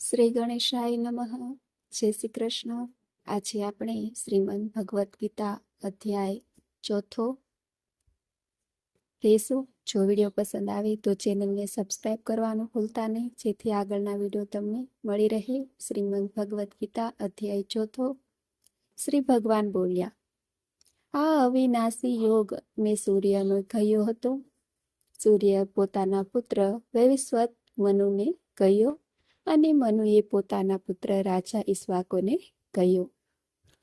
શ્રી ગણેશાય નમઃ. જય શ્રી કૃષ્ણ. આજે આપણે શ્રીમદ ભગવદ્ ગીતા અધ્યાય ચોથો લેશું. જો વીડિયો પસંદ આવે તો ચેનલને સબસ્ક્રાઈબ કરવાનું ભૂલતા નહીં. જેથી આગળના વીડિયો તમને મળી રહે. શ્રીમદ ભગવદ્ ગીતા અધ્યાય ચોથો. શ્રી ભગવાન બોલ્યા, આ અવિનાશી યોગ મેં સૂર્યનો કહ્યો હતો. સૂર્ય પોતાના પુત્ર વૈવિસ્વત મનુને કહ્યો અને મનુએ પોતાના પુત્ર રાજા ઈશ્વાકોને કહ્યું,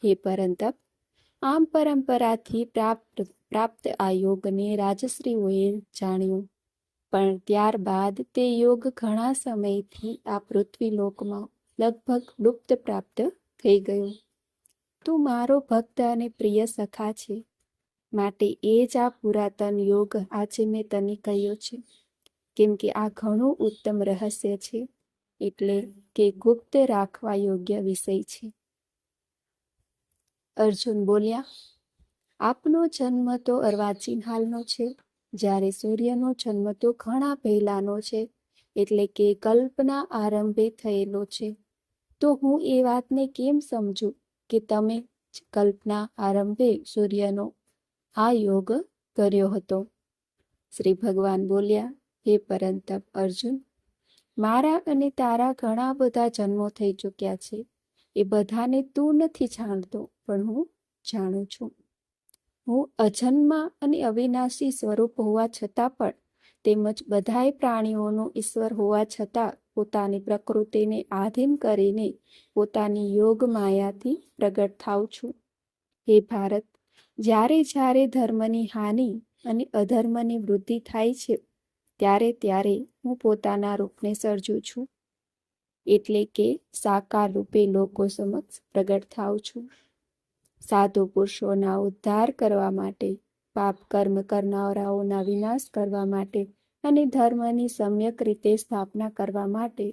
હે પરંતપ આમ પરંપરાથી પ્રાપ્ત પ્રાપ્ત આ યોગને રાજશ્રીઓએ જાણ્યું. પણ ત્યારબાદ તે યોગ ઘણા સમયથી આ પૃથ્વી લોકમાં લગભગ લુપ્ત પ્રાપ્ત થઈ ગયો. તું મારો ભક્ત અને પ્રિય સખા છે. માટે એ જ આ પુરાતન યોગ આજે મેં તને કહ્યો છે. કેમ કે આ ઘણું ઉત્તમ રહસ્ય છે. એટલે કે ગુપ્ત રાખવા યોગ્ય વિષય છે. અર્જુન બોલ્યા, આપનો જન્મ તો અર્વાચીન હાલનો છે. જ્યારે સૂર્યનો જન્મ તો ઘણા પહેલાનો છે, એટલે કે કલ્પના આરંભે થયેલો છે. તો હું એ વાતને કેમ સમજું કે તમે કલ્પના આરંભે સૂર્યનો આ યોગ કર્યો હતો? શ્રી ભગવાન બોલ્યા, હે પરંતપ અર્જુન મારા અને તારા ઘણા બધા જન્મો થઈ ચૂક્યા છે. એ બધાને તું નથી જાણતો, પણ હું જાણું છું. હું અજન્મા અને અવિનાશી સ્વરૂપ હોવા છતાં પણ તેમજ બધાય પ્રાણીઓનો ઈશ્વર હોવા છતાં પોતાની પ્રકૃતિને આધીન કરીને પોતાની યોગ માયાથી પ્રગટ થાઉં છું. હે ભારત, જ્યારે જ્યારે ધર્મની હાનિ અને અધર્મની વૃદ્ધિ થાય છે ત્યારે ત્યારે હું પોતાના રૂપને સર્જું છું. એટલે કે સાકાર રૂપે લોકો સમક્ષ પ્રગટ થાઉં છું. સાધુ પુરુષોના ઉદ્ધાર કરવા માટે, પાપ કર્મ કરનારાઓના વિનાશ કરવા માટે અને ધર્મની સમ્યક રીતે સ્થાપના કરવા માટે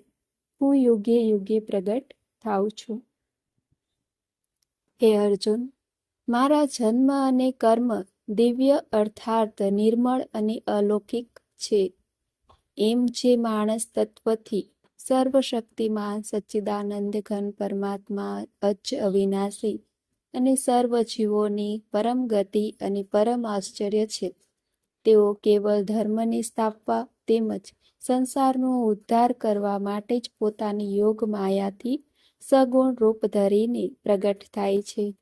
હું યુગે યુગે પ્રગટ થાઉં છું. હે અર્જુન, મારા જન્મ અને કર્મ દિવ્ય અર્થાર્થ નિર્મળ અને અલૌકિક છે. એમ જે માણસ તત્વથી સર્વશક્તિમાન સચ્ચિદાનંદ ઘન પરમાત્મા અજ અવિનાશી અને સર્વ જીવોની પરમ ગતિ અને પરમ આશ્ચર્ય છે. તેઓ કેવળ ધર્મને સ્થાપવા તેમજ સંસારનો ઉદ્ધાર કરવા માટે જ પોતાની યોગ માયાથી સગુણ રૂપ ધરીને પ્રગટ થાય છે.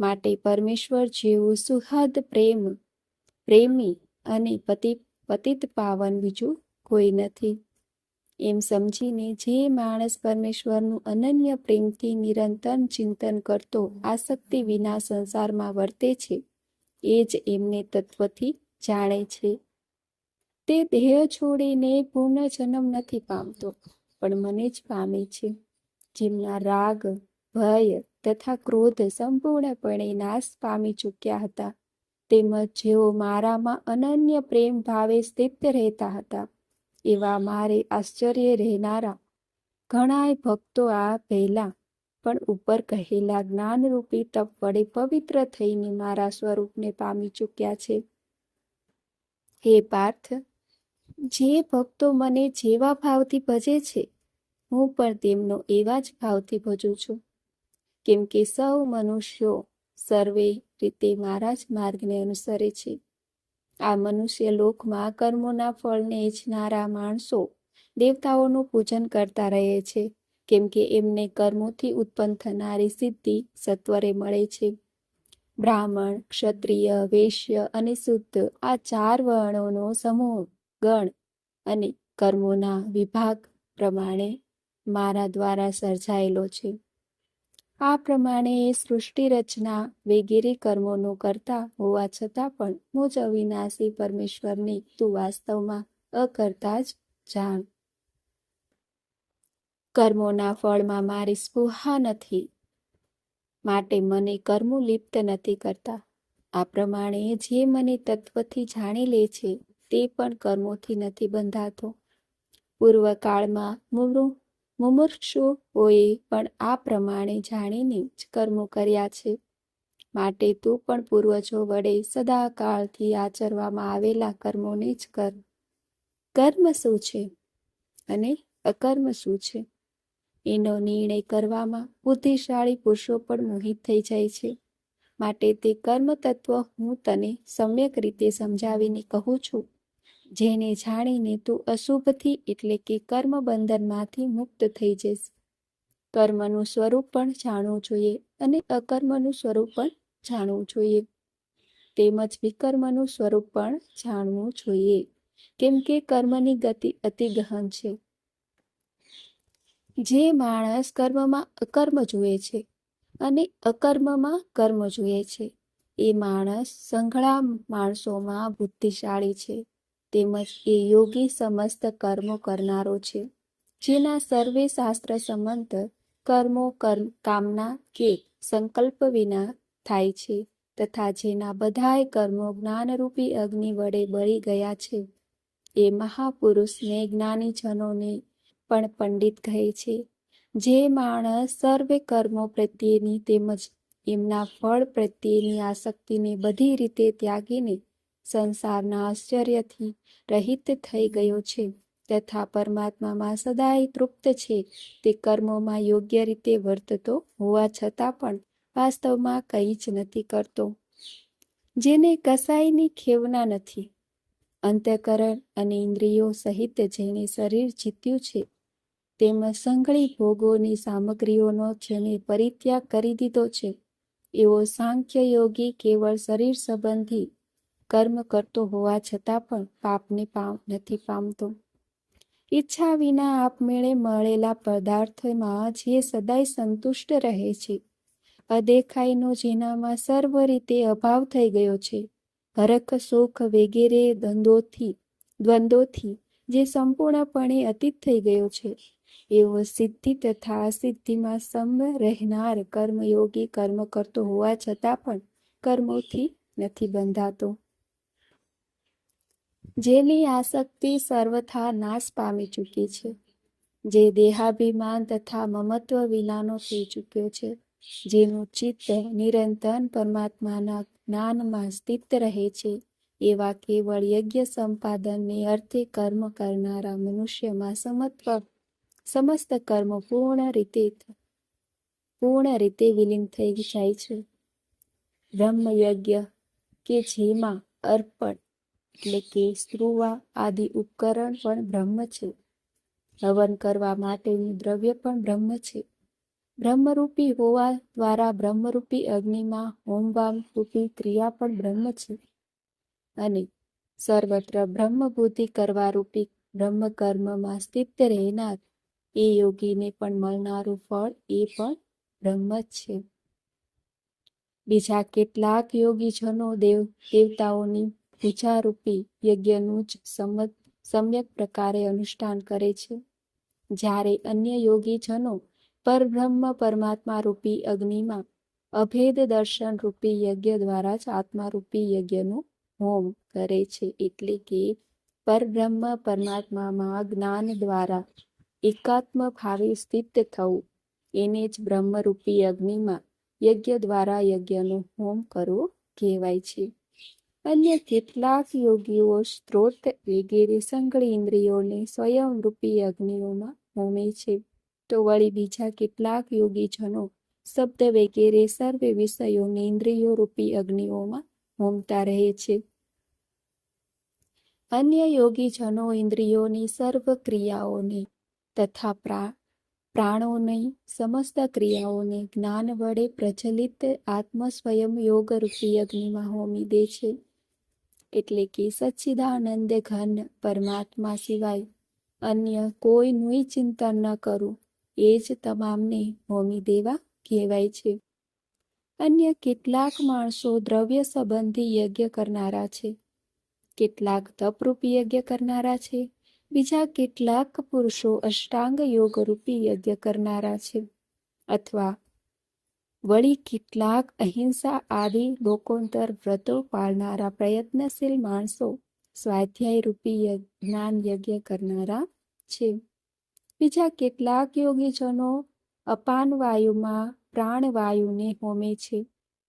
માટે પરમેશ્વર જેવું સુહદ પ્રેમ, પ્રેમી અને પતિ પતિત પાવન બીજું કોઈ નથી. એમ સમજીને જે માણસ પરમેશ્વરનું અનન્ય પ્રેમથી નિરંતર ચિંતન કરતો, આસક્તિ વિના સંસારમાં વર્તે છે, એ જ એમને તત્વથી જાણે છે. તે દેહ છોડીને પૂર્ણ જન્મ નથી પામતો, પણ મને જ પામે છે. જેમના રાગ, ભય તથા ક્રોધ સંપૂર્ણપણે નાશ પામી ચૂક્યા હતા. તેમજ જેઓ મારામાં અનન્ય પ્રેમ ભાવે સ્થિત રહેતા હતા, એવા મારે આશ્ચર્ય રહેનારા ઘણાય ભક્તો આ પહેલા પણ ઉપર કહેલા જ્ઞાનરૂપી તપ વડે પવિત્ર થઈને મારા સ્વરૂપને પામી ચૂક્યા છે. હે પાર્થ, જે ભક્તો મને જેવા ભાવથી ભજે છે, હું પણ તેમનો એવા જ ભાવથી ભજું છું. કેમ કે સૌ મનુષ્યો સર્વે રીતે મારા જ માર્ગને અનુસરે છે. આ મનુષ્ય લોકમાં કર્મોના ફળને ઈચ્છનારા માણસો દેવતાઓનું પૂજન કરતા રહે છે, કેમ કે એમને કર્મોથી ઉત્પન્ન થનારી સિદ્ધિ સત્વરે મળે છે. બ્રાહ્મણ, ક્ષત્રિય, વૈશ્ય અને શુદ્ધ આ ચાર વર્ણોનો સમૂહ, ગણ અને કર્મોના વિભાગ પ્રમાણે મારા દ્વારા સર્જાયેલો છે. આ પ્રમાણે એ સૃષ્ટિ રચના વગેરે કર્મોનો કરતા હોવા છતાં પણ મુજ અવિનાશી પરમેશ્વરને તું વાસ્તવમાં અકર્તા જ જાણ. કર્મોના ફળમાં મારી સ્પૃહા નથી. માટે મને કર્મો લિપ્ત નથી કરતા. આ પ્રમાણે જે મને તત્વથી જાણી લે છે તે પણ કર્મોથી નથી બંધાતો. પૂર્વકાળમાં મુમુ મુમુક્ષુઓએ પણ આ પ્રમાણે જાણીને જ કર્મો કર્યા છે. માટે તું પણ પૂર્વજો વડે સદાકાળથી આચરવામાં આવેલા કર્મોને જ કર. કર્મ શું છે અને અકર્મ શું છે? એનો નિર્ણય કરવામાં બુદ્ધિશાળી પુરુષો પણ મોહિત થઈ જાય છે. માટે તે કર્મ તત્વ હું તને સમ્યક રીતે સમજાવીને કહું છું. જેને જાણીને તું અશુભથી એટલે કે કર્મ બંધનમાંથી મુક્ત થઈ જઈશ. કર્મનું સ્વરૂપ પણ જાણવું જોઈએ અને અકર્મનું સ્વરૂપ પણ જાણવું જોઈએ. તેમજ વિકર્મનું સ્વરૂપ પણ જાણવું જોઈએ. કેમ કે કર્મની ગતિ અતિ ગહન છે. જે માણસ કર્મમાં અકર્મ જુએ છે અને અકર્મમાં કર્મ જુએ છે, એ માણસ સંઘળા માણસોમાં બુદ્ધિશાળી છે. તેમજ એ યોગી સમસ્ત કર્મો કરનારો છે. જેના સર્વે શાસ્ત્ર સંબંધ કર્મો, કર્મ, કામના કે સંકલ્પ વિના થાય છે તથા જેના બધાય કર્મો જ્ઞાનરૂપી અગ્નિ વડે બળી ગયા છે. એ મહાપુરુષને જ્ઞાનીજનોને પણ પંડિત કહે છે. જે માણસ સર્વે કર્મો પ્રત્યેની તેમજ એમના ફળ પ્રત્યેની આસક્તિને બધી રીતે ત્યાગીને સંસારના આશ્ચર્યથી રહિત થઈ ગયો છે. તથા પરમાત્મામાં સદાય તૃપ્ત છે. તે કર્મોમાં યોગ્ય રીતે વર્તતો હોવા છતાં પણ વાસ્તવમાં કંઈ જ નથી કરતો. જેને કસાયની ખેવના નથી. અંતઃકરણ અને ઇન્દ્રિયો સહિત જેણે શરીર જીત્યું છે તેમજ સંઘળી ભોગોની સામગ્રીઓનો જેને પરિત્યાગ કરી દીધો છે. એવો સાંખ્ય યોગી કેવળ શરીર સંબંધી કર્મ કરતો હોવા છતાં પણ પાપને પામ, નથી પામતો. ઈચ્છા વિના આપમેળે મળેલા પદાર્થોમાં જે સદાય સંતુષ્ટ રહે છે, અદેખાઈનો જેનામાં સર્વ રીતે અભાવ થઈ ગયો છે, હરખ સુખ વગેરે દ્વંદોથી દ્વંદ્વોથી જે સંપૂર્ણપણે અતીત થઈ ગયો છે, એવો સિદ્ધિ તથા અસિદ્ધિમાં સમ રહેનાર કર્મયોગી કર્મ કરતો હોવા છતાં પણ કર્મોથી નથી બંધાતો. જેની આસક્તિ સર્વથા નાશ પામી ચૂકી છે. જે દેહાભિમાન તથા મમત્વ વિનાનો થઈ ચૂક્યો છે. જેનું ચિત્ત નિરંતર પરમાત્માના જ્ઞાનમાં સ્થિત રહે છે. એવા કેવળ યજ્ઞ સંપાદનને અર્થે કર્મ કરનારા મનુષ્યમાં સમત્વ, સમસ્ત કર્મ પૂર્ણ રીતે પૂર્ણ રીતે વિલીન થઈ જાય છે. બ્રહ્મયજ્ઞ કે જેમાં અર્પણ એટલે કે સ્ત્રુવા આદિ ઉપકરણ પણ બ્રહ્મ છે. હવન કરવા માટેનું દ્રવ્ય પણ બ્રહ્મ છે. બ્રહ્મરૂપી હોવા દ્વારા બ્રહ્મરૂપી અગ્નિમાં હોમવામ રૂપી ક્રિયા પણ બ્રહ્મ છે. અને સર્વત્ર બ્રહ્મબુદ્ધિ કરવા રૂપી બ્રહ્મ કર્મમાં સ્થિત રહેનાર એ યોગીને પણ મળનારું ફળ એ પણ બ્રહ્મ છે. બીજા કેટલાક યોગીજનો દેવ દેવતાઓની પૂજારૂપી યજ્ઞનું જ સમત, સમ્યક પ્રકારે અનુષ્ઠાન કરે છે. જ્યારે અન્ય યોગીજનો પરબ્રહ્મ પરમાત્મા રૂપી અગ્નિમાં અભેદ દર્શન રૂપી યજ્ઞ દ્વારા જ આત્મારૂપી યજ્ઞનું હોમ કરે છે, એટલે કે પરબ્રહ્મ પરમાત્મામાં જ્ઞાન દ્વારા એકાત્મ ભાવે સ્થિત થવું, એને જ બ્રહ્મરૂપી અગ્નિમાં યજ્ઞ દ્વારા યજ્ઞનું હોમ કરવું કહેવાય છે. અન્ય કેટલાક યોગીઓ સ્ત્રોત વગેરે સંગળી ઇન્દ્રિયોને સ્વયંરૂપી અગ્નિઓમાં હોમે છે. તો વળી બીજા કેટલાક યોગીજનો શબ્દ વગેરે સર્વે વિષયોને ઇન્દ્રિયો રૂપી અગ્નિઓમાં હોમતા રહે છે. અન્ય યોગીજનો ઇન્દ્રિયોની સર્વ ક્રિયાઓને તથા પ્રા, પ્રાણોની સમસ્ત ક્રિયાઓને જ્ઞાન વડે પ્રચલિત આત્મ સ્વયં યોગ રૂપી અગ્નિમાં હોમી દે છે. એટલે કે સચ્ચિદાનંદ ઘન પરમાત્મા સિવાય અન્ય કોઈનું ચિંતન ન કરું. એ જ તમામને હોમી દેવા કહેવાય છે. અન્ય કેટલાક માણસો દ્રવ્ય સંબંધી યજ્ઞ કરનારા છે. કેટલાક તપરૂપી યજ્ઞ કરનારા છે. બીજા કેટલાક પુરુષો અષ્ટાંગ યોગ રૂપી યજ્ઞ કરનારા છે. અથવા વળી કેટલાક અહિંસા આદિ લોકોંતર વ્રતો પાળનારા પ્રયત્નશીલ માણસો સ્વાધ્યાય રૂપી જ્ઞાન યજ્ઞ કરનારા છે. બીજા કેટલાક યોગીજનો અપાન વાયુમાં પ્રાણવાયુને હોમે છે.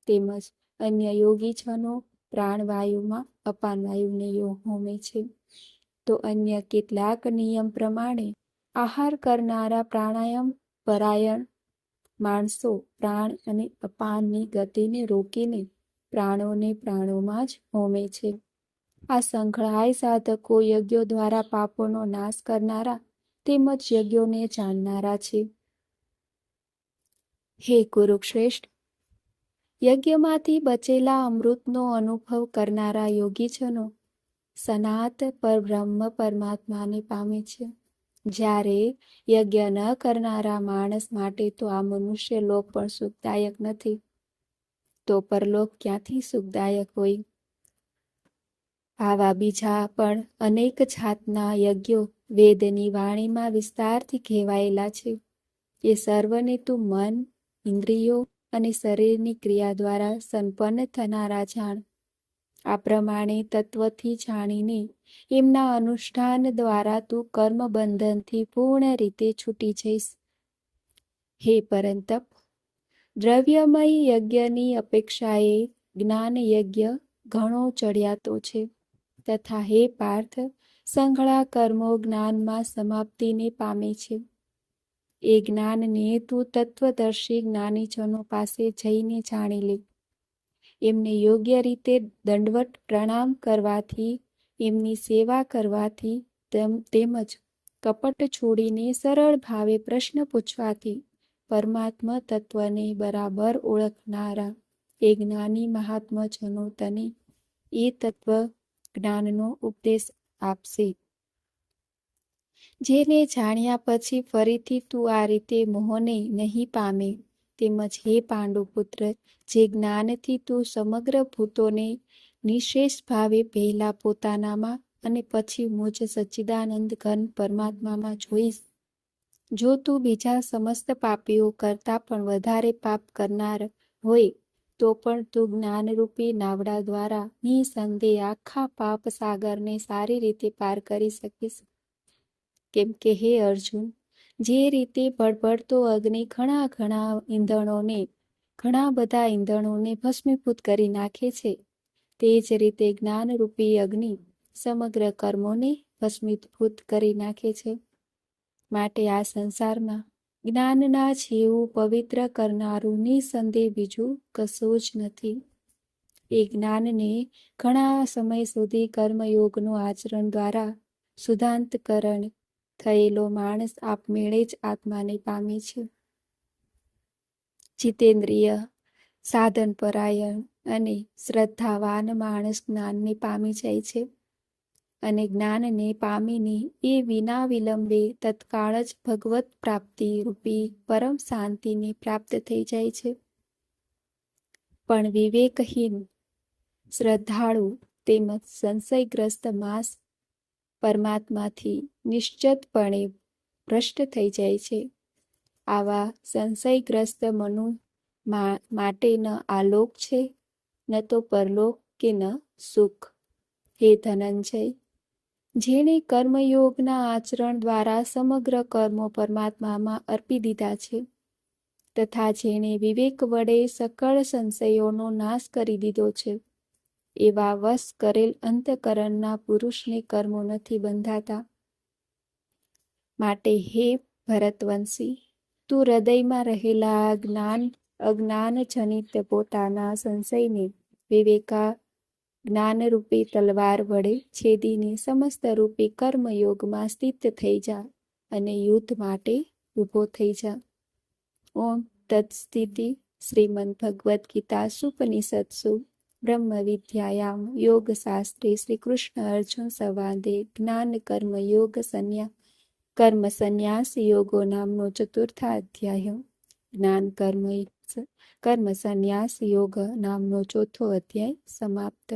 તેમજ અન્ય યોગીજનો પ્રાણવાયુમાં અપાન વાયુને હોમે છે. તો અન્ય કેટલાક નિયમ પ્રમાણે આહાર કરનારા પ્રાણાયામ, પરાયણ માણસો, પ્રાણ અને અપાનની ગતિને રોકીને પ્રાણોને પ્રાણોમાં જ હોમે છે. આ સંકળાય સાધકો યજ્ઞો દ્વારા પાપોનો નાશ કરનારા તેમજ યજ્ઞોને જાણનારા છે. હે કુરુશ્રેષ્ઠ, યજ્ઞમાંથી બચેલા અમૃતનો અનુભવ કરનારા યોગીજનો સનાત પરબ્રહ્મ પરમાત્માને પામે છે. જ્યારે યજ્ઞ ન કરનારા માણસ માટે તો આ મનુષ્ય લોક પણ સુખદાયક નથી. તો પરલોક ક્યાંથી સુખદાયક હોય? આવા બીજા પણ અનેક જાતના યજ્ઞો વેદની વાણીમાં વિસ્તારથી કહેવાયેલા છે. એ સર્વને તું મન, ઇન્દ્રિયો અને શરીરની ક્રિયા દ્વારા સંપન્ન થનારા જાણ. આ પ્રમાણે તત્વથી જાણીને એમના અનુષ્ઠાન દ્વારા તું કર્મ બંધનથી પૂર્ણ રીતે છૂટી જઈશ. હે પરંતપ, દ્રવ્યમય યજ્ઞની અપેક્ષાએ જ્ઞાન યજ્ઞ ઘણો ચડિયાતો છે. તથા હે પાર્થ, સંઘળા કર્મો જ્ઞાનમાં સમાપ્તિને પામે છે. એ જ્ઞાનને તું તત્વદર્શી જ્ઞાનીજનો પાસે જઈને જાણી લે. એમને યોગ્ય રીતે દંડવટ પ્રણામ કરવાથી એમની સેવા કરવાથી તેમજ કપટ છોડીને સરળ ભાવે પ્રશ્ન પૂછવાથી પરમાત્મા તત્વને બરાબર ઓળખનારા એ જ્ઞાની મહાત્માજનો તને એ તત્વ જ્ઞાનનો ઉપદેશ આપશે. જેને જાણ્યા પછી ફરીથી તું આ રીતે મોહને નહીં પામે, તેમજ હે પાંડુપુત્ર, જે જ્ઞાનથી તું સમગ્ર ભૂતોને નિશેષ ભાવે પહેલા પોતાનામાં અને પછી મુજ સચ્ચિદાનંદ ઘન પરમાત્મામાં જોઈશ. જો તું બીજા સમસ્ત પાપીઓ કરતા પણ વધારે પાપ કરનાર હોય, તો પણ તું જ્ઞાનરૂપી નાવડા દ્વારા નિસંદેહ આખા પાપ સાગરને સારી રીતે પાર કરી શકીશ. કેમ કે હે અર્જુન, જે રીતે ભડભડતો અગ્નિ ઘણા ઘણા ઈંધણોને ઘણા બધા ઈંધણોને ભસ્મીભૂત કરી નાખે છે તે જ રીતે જ્ઞાનરૂપી અગ્નિ સમગ્ર કર્મોને ભસ્મીભૂત કરી નાખે છે. માટે આ સંસારમાં જ્ઞાનના જેવું પવિત્ર કરનારું નિસંદેહ બીજું કશું જ નથી. એ જ્ઞાનને ઘણા સમય સુધી કર્મયોગનું આચરણ દ્વારા સુધાંતકરણ થયેલો માણસ આપમેળે જ આત્માને પામે છે. જીતેન્દ્રિય સાધન પરાયણ અને શ્રદ્ધાવાન માણસ જ્ઞાનને પામી જાય છે. અને જ્ઞાનને પામીને એ વિના વિલંબે તત્કાળ જ ભગવત પ્રાપ્તિ રૂપી પરમ શાંતિને પ્રાપ્ત થઈ જાય છે. પણ વિવેકહીન શ્રદ્ધાળુ તેમજ સંશયગ્રસ્ત માસ પરમાત્માથી નિશ્ચિતપણે ભ્રષ્ટ થઈ જાય છે. આવા સંશયગ્રસ્ત મનુ માટેનો આલોક છે. ન તો પરલોક કે ન સુખ. હે ધનંજય, જેણે કર્મયોગના આચરણ દ્વારા સમગ્ર કર્મો પરમાત્મામાં અર્પી દીધા છે, તથા જેણે વિવેક વડે સકળ સંશયોનો નાશ કરી દીધો છે, એવા વશ કરેલ અંતકરણના પુરુષને કર્મો નથી બંધાતા. માટે હે ભરતવંશી, તું હૃદયમાં રહેલા જ્ઞાન અજ્ઞાન જનિત પોતાના સંશયને વિવેકા જ્ઞાનરૂપી તલવાર વડે છેદીને સમસ્ત રૂપી કર્મયોગમાં સ્થિત થઈ જા અને યુદ્ધ માટે ઊભો થઈ જા. ઓમ તત્સ્થિતિ શ્રીમદ ભગવદ્ ગીતા સુપનિષત્સુ બ્રહ્મ વિદ્યાયામ યોગ શાસ્ત્રી શ્રી કૃષ્ણ અર્જુન સંવાદે જ્ઞાન કર્મ યોગ સંન્યા કર્મ સંન્યાસ યોગો નામનો ચતુર્થ અધ્યાય જ્ઞાન કર્મ કર્મ સંન્યાસ યોગ નામનો ચોથો અધ્યાય સમાપ્ત